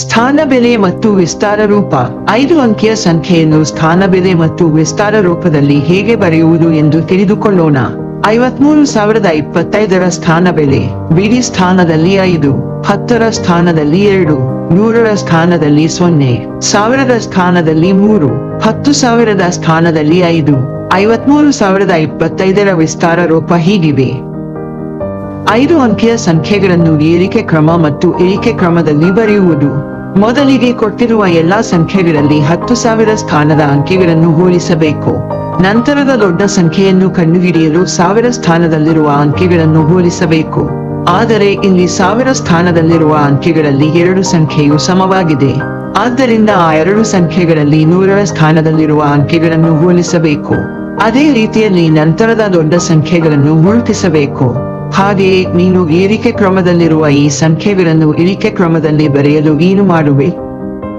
ಸ್ಥಾನ ಬೆಲೆ ಮತ್ತು ವಿಸ್ತಾರ ರೂಪ. ಐದು ಅಂಕಿಯ ಸಂಖ್ಯೆಯನ್ನು ಸ್ಥಾನ ಬೆಲೆ ಮತ್ತು ವಿಸ್ತಾರ ರೂಪದಲ್ಲಿ ಹೇಗೆ ಬರೆಯುವುದು ಎಂದು ತಿಳಿದುಕೊಳ್ಳೋಣ. ಐವತ್ಮೂರು ಸಾವಿರದ ಇಪ್ಪತ್ತೈದರ ಸ್ಥಾನ ಬೆಲೆ ಬಿಡಿ ಸ್ಥಾನದಲ್ಲಿ ಐದು, ಹತ್ತರ ಸ್ಥಾನದಲ್ಲಿ ಎರಡು, ನೂರರ ಸ್ಥಾನದಲ್ಲಿ ಸೊನ್ನೆ, ಸಾವಿರದ ಸ್ಥಾನದಲ್ಲಿ ಮೂರು, ಹತ್ತು ಸಾವಿರದ ಸ್ಥಾನದಲ್ಲಿ ಐದು. ಐವತ್ಮೂರು ಸಾವಿರದ ಇಪ್ಪತ್ತೈದರ ವಿಸ್ತಾರ ರೂಪ ಹೀಗಿವೆ. ಐದು ಅಂಕಿಯ ಸಂಖ್ಯೆಗಳನ್ನು ಏರಿಕೆ ಕ್ರಮ ಮತ್ತು ಇಳಿಕೆ ಕ್ರಮದಲ್ಲಿ ಬರೆಯುವುದು. ಮೊದಲಿಗೆ ಕೊಟ್ಟಿರುವ ಎಲ್ಲಾ ಸಂಖ್ಯೆಗಳಲ್ಲಿ ಹತ್ತು ಸಾವಿರ ಸ್ಥಾನದ ಅಂಕಿಗಳನ್ನು ಹೋಲಿಸಬೇಕು. ನಂತರದ ದೊಡ್ಡ ಸಂಖ್ಯೆಯನ್ನು ಕಂಡುಹಿಡಿಯಲು ಸಾವಿರ ಸ್ಥಾನದಲ್ಲಿರುವ ಅಂಕಿಗಳನ್ನು ಹೋಲಿಸಬೇಕು. ಆದರೆ ಇಲ್ಲಿ ಸಾವಿರ ಸ್ಥಾನದಲ್ಲಿರುವ ಅಂಕಿಗಳಲ್ಲಿ ಎರಡು ಸಂಖ್ಯೆಯು ಸಮವಾಗಿದೆ. ಆದ್ದರಿಂದ ಆ ಎರಡು ಸಂಖ್ಯೆಗಳಲ್ಲಿ ನೂರರ ಸ್ಥಾನದಲ್ಲಿರುವ ಅಂಕಿಗಳನ್ನು ಹೋಲಿಸಬೇಕು. ಅದೇ ರೀತಿಯಲ್ಲಿ ನಂತರದ ದೊಡ್ಡ ಸಂಖ್ಯೆಗಳನ್ನು ಗುರುತಿಸಬೇಕು. ಹಾಗೆಯೇ ನೀನು ಏರಿಕೆ ಕ್ರಮದಲ್ಲಿರುವ ಈ ಸಂಖ್ಯೆಗಳನ್ನು ಇಳಿಕೆ ಕ್ರಮದಲ್ಲಿ ಬರೆಯಲು ಏನು ಮಾಡುವೆ?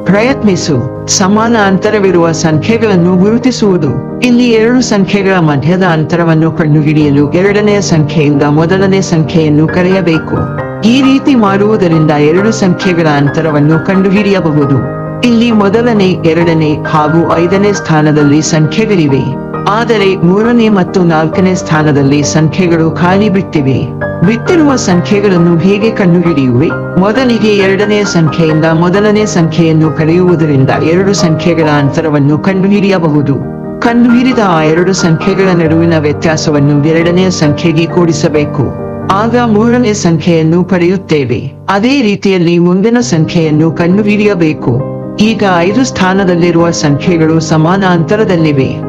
ಪ್ರಯತ್ನಿಸು. ಸಮಾನ ಅಂತರವಿರುವ ಸಂಖ್ಯೆಗಳನ್ನು ಗುರುತಿಸುವುದು. ಇಲ್ಲಿ ಎರಡು ಸಂಖ್ಯೆಗಳ ಮಧ್ಯದ ಅಂತರವನ್ನು ಕಂಡುಹಿಡಿಯಲು ಎರಡನೆಯ ಸಂಖ್ಯೆಯಿಂದ ಮೊದಲನೇ ಸಂಖ್ಯೆಯನ್ನು ಕರೆಯಬೇಕು. ಈ ರೀತಿ ಮಾಡುವುದರಿಂದ ಎರಡು ಸಂಖ್ಯೆಗಳ ಅಂತರವನ್ನು ಕಂಡುಹಿಡಿಯಬಹುದು. ಇಲ್ಲಿ ಮೊದಲನೇ, ಎರಡನೇ ಹಾಗೂ ಐದನೇ ಸ್ಥಾನದಲ್ಲಿ ಸಂಖ್ಯೆಗಳಿವೆ. ಆದರೆ ಮೂರನೇ ಮತ್ತು ನಾಲ್ಕನೇ ಸ್ಥಾನದಲ್ಲಿ ಸಂಖ್ಯೆಗಳು ಖಾಲಿ ಬಿಟ್ಟಿವೆ. ಬಿತ್ತಿರುವ ಸಂಖ್ಯೆಗಳನ್ನು ಹೇಗೆ ಕಂಡುಹಿಡಿಯುವೆ? ಮೊದಲಿಗೆ ಎರಡನೇ ಸಂಖ್ಯೆಯಿಂದ ಮೊದಲನೇ ಸಂಖ್ಯೆಯನ್ನು ಕಳೆಯುವುದರಿಂದ ಎರಡು ಸಂಖ್ಯೆಗಳ ಅಂತರವನ್ನು ಕಂಡುಹಿಡಿಯಬಹುದು. ಕಂಡುಹಿಡಿದ ಆ ಎರಡು ಸಂಖ್ಯೆಗಳ ನಡುವಿನ ವ್ಯತ್ಯಾಸವನ್ನು ಎರಡನೆಯ ಸಂಖ್ಯೆಗೆ ಕೂಡಿಸಬೇಕು. ಆಗ ಮೂರನೇ ಸಂಖ್ಯೆಯನ್ನು ಪಡೆಯುತ್ತೇವೆ. ಅದೇ ರೀತಿಯಲ್ಲಿ ಮುಂದಿನ ಸಂಖ್ಯೆಯನ್ನು ಕಂಡುಹಿಡಿಯಬೇಕು. ಈಗ ಐದು ಸ್ಥಾನದಲ್ಲಿರುವ ಸಂಖ್ಯೆಗಳು ಸಮಾನ ಅಂತರದಲ್ಲಿವೆ